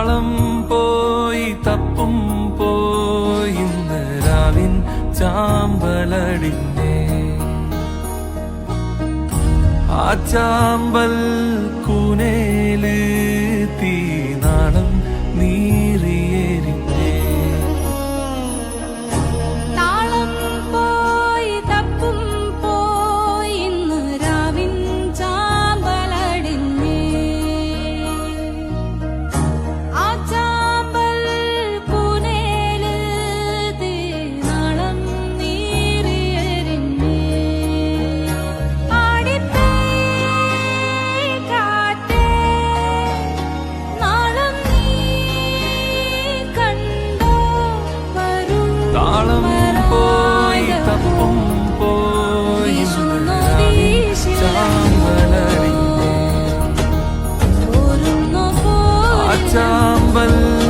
താളം പോയി തപ്പും പോയി രാവിൻ ചാമ്പലടിഞ്ഞേ. ആ ചാമ്പൽ ചാമ്പലടിഞ്ഞേ ആ ചാമ്പൽ